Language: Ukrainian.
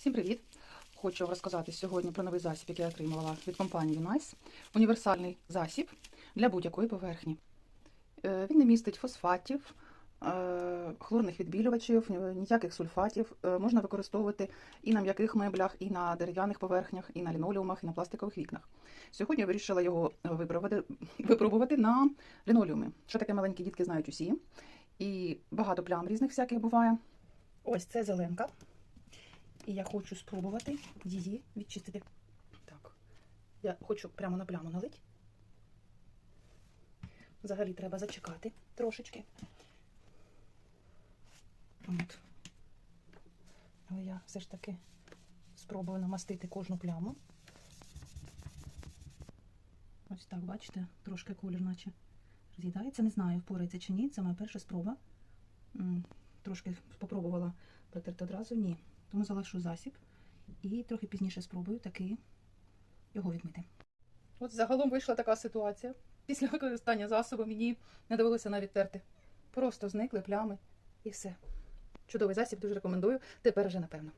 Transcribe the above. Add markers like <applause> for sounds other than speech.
Всім привіт! Хочу розказати сьогодні про новий засіб, який я отримала від компанії Unice. Універсальний засіб для будь-якої поверхні. Е, Він не містить фосфатів, е, хлорних відбілювачів, ніяких сульфатів. Е, Можна використовувати і на м'яких меблях, і на дерев'яних поверхнях, і на лінолеумах, і на пластикових вікнах. Сьогодні я вирішила його випробувати, <laughs> випробувати на лінолеумі. Що таке маленькі дітки знають усі. І багато плям різних всяких буває. Ось це зеленка. І я хочу спробувати її відчистити. Так. Я хочу прямо на пляму налити. Взагалі треба зачекати трошечки. От. Але я все ж таки спробую намастити кожну пляму. Ось так, бачите, трошки колір наче роз'їдається. Не знаю, впорається чи ні. Це моя перша спроба. Трошки спробувала протерти одразу. Ні. Тому залишу засіб і трохи пізніше спробую таки його відмити. От загалом вийшла така ситуація. Після використання засобу мені не довелося навіть терти. Просто зникли плями і все. Чудовий засіб, дуже рекомендую. Тепер вже напевно.